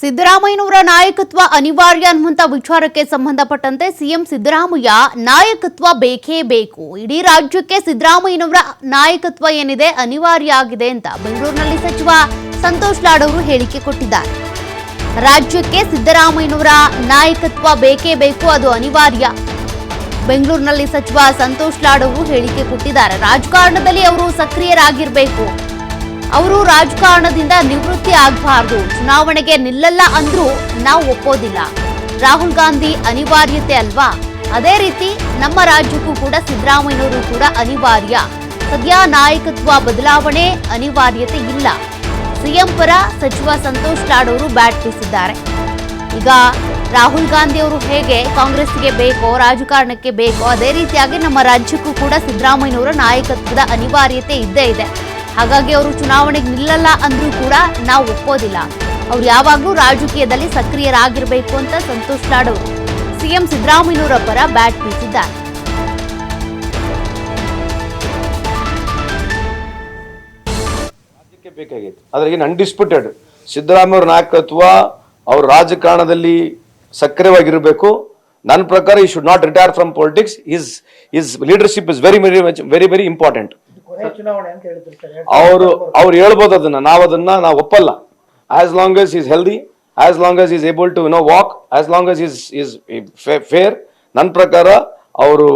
ಸಿದ್ದರಾಮಯ್ಯನವರ ನಾಯಕತ್ವ ಅನಿವಾರ್ಯ ಅನ್ನುವಂಥ ವಿಚಾರಕ್ಕೆ ಸಂಬಂಧಪಟ್ಟಂತೆ ಸಿಎಂ ಸಿದ್ದರಾಮಯ್ಯ ನಾಯಕತ್ವ ಬೇಕೇ ಬೇಕು. ಇಡೀ ರಾಜ್ಯಕ್ಕೆ ಸಿದ್ದರಾಮಯ್ಯನವರ ನಾಯಕತ್ವ ಏನಿದೆ ಅನಿವಾರ್ಯ ಆಗಿದೆ ಅಂತ ಬೆಂಗಳೂರಿನಲ್ಲಿ ಸಚಿವ ಸಂತೋಷ್ ಲಾಡ್ ಅವರು ಹೇಳಿಕೆ ಕೊಟ್ಟಿದ್ದಾರೆ. ರಾಜ್ಯಕ್ಕೆ ಸಿದ್ದರಾಮಯ್ಯನವರ ನಾಯಕತ್ವ ಬೇಕೇ ಬೇಕು, ಅದು ಅನಿವಾರ್ಯ. ಬೆಂಗಳೂರಿನಲ್ಲಿ ಸಚಿವ ಸಂತೋಷ್ ಲಾಡ್ ಅವರು ಹೇಳಿಕೆ ಕೊಟ್ಟಿದ್ದಾರೆ. ರಾಜಕಾರಣದಲ್ಲಿ ಅವರು ಸಕ್ರಿಯರಾಗಿರಬೇಕು. ಅವರು ರಾಜಕಾರಣದಿಂದ ನಿವೃತ್ತಿ ಆಗಬಾರ್ದು. ಚುನಾವಣೆಗೆ ನಿಲ್ಲಲ್ಲ ಅಂದ್ರೂ ನಾವು ಒಪ್ಪೋದಿಲ್ಲ. ರಾಹುಲ್ ಗಾಂಧಿ ಅನಿವಾರ್ಯತೆ ಅಲ್ವಾ? ಅದೇ ರೀತಿ ನಮ್ಮ ರಾಜ್ಯಕ್ಕೂ ಕೂಡ ಸಿದ್ದರಾಮಯ್ಯನವರು ಕೂಡ ಅನಿವಾರ್ಯ. ಸದ್ಯ ನಾಯಕತ್ವ ಬದಲಾವಣೆ ಅನಿವಾರ್ಯತೆ ಇಲ್ಲ. ಸಿಎಂ ಪರ ಸಚಿವ ಸಂತೋಷ್ ಲಾಡ್ ಅವರು ಬ್ಯಾಟ್ ಬೀಸಿದ್ದಾರೆ. ಈಗ ರಾಹುಲ್ ಗಾಂಧಿ ಅವರು ಹೇಗೆ ಕಾಂಗ್ರೆಸ್ಗೆ ಬೇಕೋ, ರಾಜಕಾರಣಕ್ಕೆ ಬೇಕೋ, ಅದೇ ರೀತಿಯಾಗಿ ನಮ್ಮ ರಾಜ್ಯಕ್ಕೂ ಕೂಡ ಸಿದ್ದರಾಮಯ್ಯನವರ ನಾಯಕತ್ವದ ಅನಿವಾರ್ಯತೆ ಇದ್ದೇ ಇದೆ. ಹಾಗಾಗಿ ಅವರು ಚುನಾವಣೆಗೆ ನಿಲ್ಲಲ್ಲ ಅಂದ್ರೂ ಕೂಡ ನಾವು ಒಪ್ಪೋದಿಲ್ಲ. ಅವ್ರು ಯಾವಾಗಲೂ ರಾಜಕೀಯದಲ್ಲಿ ಸಕ್ರಿಯರಾಗಿರಬೇಕು ಅಂತ ಸಂತೋಷ್ ಲಾಡ್ ಅವರು. ಸಿಎಂ ಸಿದ್ದರಾಮಯ್ಯನವರ ಪರ ಬ್ಯಾಟ್ ಬೀಸಿದ್ದಾರೆ. ಬೇಕಾಗಿತ್ತು. ಆದ್ರೆ ಏನು ಅನ್ಡಿಸ್ಪ್ಯೂಟೆಡ್ ಸಿದ್ದರಾಮಯ್ಯ ಅವ್ರ ನಾಯಕತ್ವ ಅವ್ರ ರಾಜಕಾರಣದಲ್ಲಿ ಸಕ್ರಿಯವಾಗಿರಬೇಕು. ನನ್ನ ಪ್ರಕಾರ ಈ should not retire from politics is is leadership is very very very very important ಚುನಾವಣೆ ಅಂತ ಹೇಳಿದ್ರು ಸರ್. ಅವರು ಅವ್ರು ಹೇಳ್ಬೋದು ಅದನ್ನ. ನಾವು ಅದನ್ನ ನಾವು ಒಪ್ಪಲ್ಲ. As long as is healthy as long as is able to no walk as long as is is fair ನನ್ನ ಪ್ರಕಾರ ಅವರು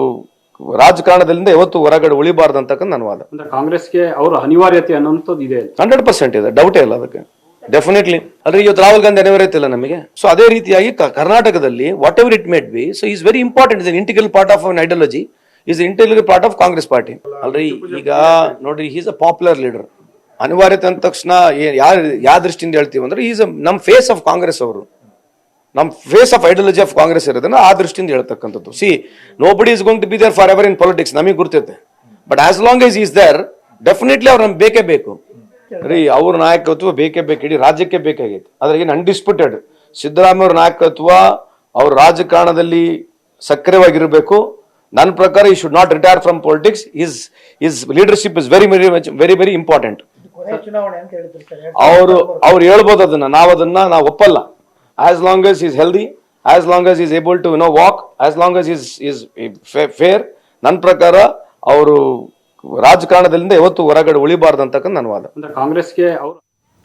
ರಾಜಕಾರಣದಿಂದ ಯಾವತ್ತು ಹೊರಗಡೆ ಉಳಿಬಾರ್ದು ಅಂತಕ್ಕಂಥ ನನ್ನ ವಾದ. ಅಂದ್ರೆ ಕಾಂಗ್ರೆಸ್ಗೆ ಅವರು ಅನಿವಾರ್ಯತೆ ಅನ್ನೋಂಥದ್ದು ಇದೆ ಹಂಡ್ರೆಡ್ ಪರ್ಸೆಂಟ್ ಇದೆ. ಡೌಟೇ ಇಲ್ಲ ಅದಕ್ಕೆ. ಡೆಫಿನೆಟ್ಲಿ ಅಂದ್ರೆ ಇವತ್ತು ರಾಹುಲ್ ಗಾಂಧಿ ಅನಿವಾರ್ಯತೆ ಇಲ್ಲ ನಮಗೆ. ಸೊ ಅದೇ ರೀತಿಯಾಗಿ ಕರ್ನಾಟಕದಲ್ಲಿ whatever it made be so is very important is integral part of an ideology is integral part of Congress party ಅಲ್ರಿ, ಈಗ ನೋಡ್ರಿ ಈಸ್ ಅ ಪಾಪ್ಯುಲರ್ ಲೀಡರ್ ಅನಿವಾರ್ಯತೆ ಅಂದ ತಕ್ಷಣ ಯಾರ ಯಾವ ದೃಷ್ಟಿಯಿಂದ ಹೇಳ್ತೀವಿ ಅಂದ್ರೆ ಈಸ್ ನಮ್ ಫೇಸ್ ಆಫ್ ಕಾಂಗ್ರೆಸ್ ಅವರು. ನಮ್ face of ideology of Congress ಇರೋದನ್ನ ಆ ದೃಷ್ಟಿಯಿಂದ ಹೇಳ್ತಕ್ಕಂಥದ್ದು. See nobody is going to be there forever in politics ನಮಗೆ ಗುರ್ತಿರುತ್ತೆ. But as long is is there definitely ಅವ್ರು ನಮ್ಗೆ ಬೇಕೇ ಬೇಕು. ರೀ, ಅವ್ರ ನಾಯಕತ್ವ ಬೇಕೇ ಬೇಕು, ಇಡೀ ರಾಜ್ಯಕ್ಕೆ ಬೇಕಾಗೈತೆ. ಆದ್ರೆ ಏನು ಅನ್ಡಿಸ್ಪ್ಯೂಟೆಡ್ ಸಿದ್ದರಾಮಯ್ಯ ಅವ್ರ ನಾಯಕತ್ವ ಅವ್ರ ರಾಜಕಾರಣದಲ್ಲಿ ಸಕ್ರಿಯವಾಗಿರಬೇಕು. ನನ್ನ ಪ್ರಕಾರ ಈ should not retire from politics is is leadership is very very very very important ಅವರು ಅವ್ರು ಹೇಳ್ಬೋದು ಅದನ್ನ. ನಾವು ಅದನ್ನ ನಾವು ಒಪ್ಪಲ್ಲ. As long as is healthy as long as is able to no walk as long as is is fair ನನ್ನ ಪ್ರಕಾರ ಅವರು ರಾಜಕಾರಣದಿಂದ ಯಾವತ್ತು ಹೊರಗಡೆ ಉಳಿಬಾರ್ದು ಅಂತಕ್ಕಂಥ ನನ್ನ ವಾದ. ಅಂದ್ರೆ ಕಾಂಗ್ರೆಸ್ಗೆ ಅವರು